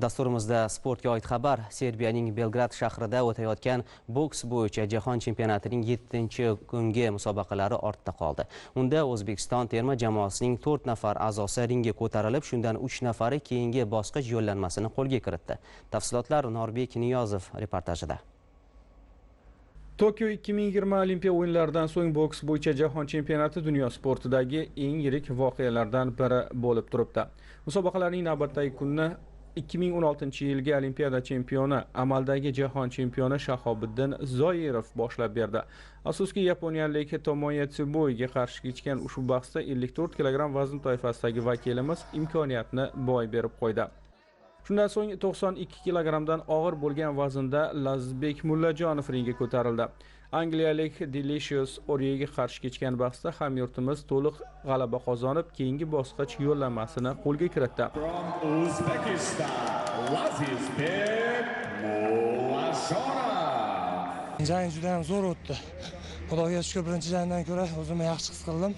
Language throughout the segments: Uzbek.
dasturimizda sportga oid xabar. Serbiyaning belgrad shahrida o'tayotgan boks bo'yicha jahon chempionatining 7 kungi musobaqalari ortda qoldi. Unda o'zbekiston terma jamoasining 4 nafar a'zosi ringga ko'tarilib shundan 3 nafari keyingi bosqich yo'llanmasini qo'lga kiritdi. Tafsilotlar norbek niyozov reportajida. Tokio 2020 olimpiya o'yinlaridan so'ng boks bo'yicha jahon chempionati dunyo sportidagi eng yirik voqealardan biri bo'lib turibdi. Musobaqalarning navbatdagi kuni 2016 yilgi olimpiada chempioni amaldagi jahon chempioni shahobiddin zoirov boshlab berdi. Afsuski yaponiyalik tomoya tsuboyga qarshi kechgan ushbu bahsda 54 kg vazn toifasidagi vakilimiz imkoniyatni boy berib qo'ydi. Shundan so'ng 92 kilogrammdan og'ir bo'lgan vaznda lazizbek mullajonov ringga ko'tarildi. Angliyalik delicious oryega qarshi kechgan bahsda hamyurtimiz to'liq g'alaba qozonib keyingi bosqich yo'llanmasini qo'lga kiritdi. Jang juda ham zo'r o'tdi. Xudoga shukur birinchi jangdan ko'ra o'zimni yaxshi his qildim.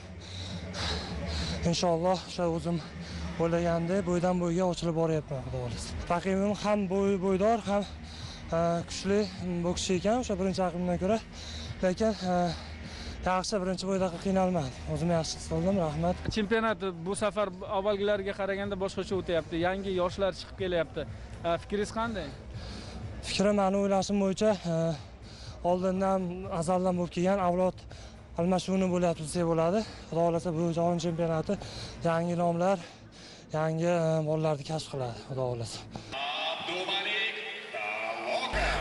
Inshaalloh o'sha o'zim o'ylagandek bo'ydan bo'yga ochilib boryapman xudo xohlasa. Raqibim ham bo'y bo'ydor ham e, kuchli bokschi ekan o'sha birinchi raqibimdan ko'ra. Lekin e, yaxshi birinchi bo'ydaqa qiynalmadim o'zimni yaxshi his qildim rahmat. Chempionat bu safar avvalgilariga qaraganda boshqacha o'tyapti. Yangi yoshlar chiqib kelyapti. E, fikringiz qanday? Fikrim mani o'ylashim bo'yicha oldindan azaldan bo'lib kelgan avlod almashuvini bo'lyapti desak bo'ladi. Xudo xohlasa bu jahon chempionati yangi nomlar yangi e, bolalarni kashf qiladi xudo xohlasa.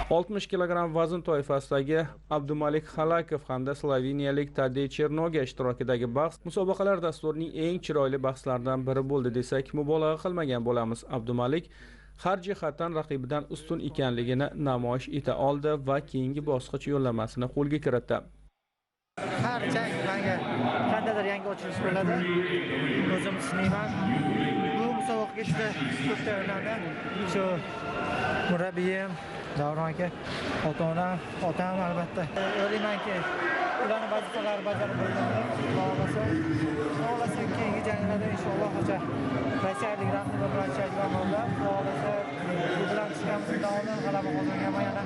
60 kilogramm vazn toifasidagi abdumalik halakov hamda sloveniyalik tadej chernoga ishtirokidagi bahs musobaqalar dasturining eng chiroyli bahslaridan biri bo'ldi desak mubolag'a qilmagan bo'lamiz. Abdumalik har jihatdan raqibidan ustun ekanligini namoyish eta oldi va keyingi bosqich yo'llanmasini qo'lga kiritdi har jang bo'ladi o'zim sinayman bu musobaqaga juda ko'p tayyorlandim shu murabbiyim davron aka ota onam otam albatta. O'ylaymanki ularni vazifalari bajarib bo'lganda xudo xohlasa xudo xohlasa keyingi janglarda inshaalloh o'sha rossiyalik raqibi bilan janglar bo'ldi xudo xohlasa u bilan chiqamizdan oldin g'alaba qozonganman yana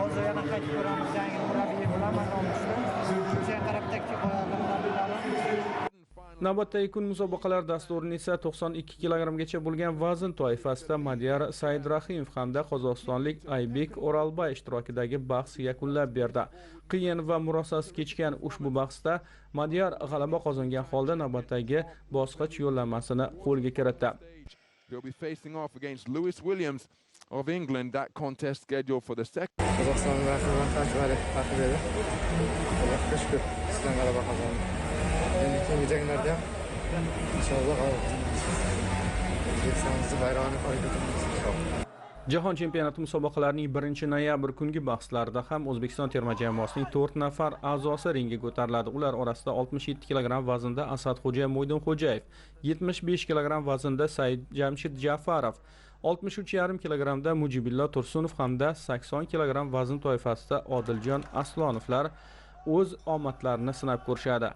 hozir yana qaytib ko'ramiz. Yangi murabbiy bilan man nomishni navbatdagi kun musobaqalar dasturini esa 92 kilogrammgacha bo'lgan vazn toifasida madiyar saidrahimov hamda qozog'istonlik aybek o'ralbay ishtirokidagi bahs yakunlab berdi qiyin va murosasiz kechgan ushbu bahsda madiyar g'alaba qozongan holda navbatdagi bosqich yo'llanmasini qo'lga kiritdi He'll be facing off against Lewis Williams of England. That contest scheduled for the second. qozog'iston raqibi qanchalik raqib edi allohga shukur sizdan g'alaba qozondik endi keyingi janglarda ham inshaalloh o'zbekistonimizni bayrog'ini inshaalloh jahon chempionati musobaqalarining 1 noyabr kungi bahslarida ham o'zbekiston terma jamoasining 4 nafar a'zosi ringga ko'tariladi. Ular orasida 67 kg vaznda asadxo'ja mo'ydinxo'jayev 75 kg vaznda said jamshid jafarov 63,5 kg mujibillo tursunov hamda 80 kg vazn toifasida odiljon aslonovlar o'z omadlarini sinab ko'rishadi.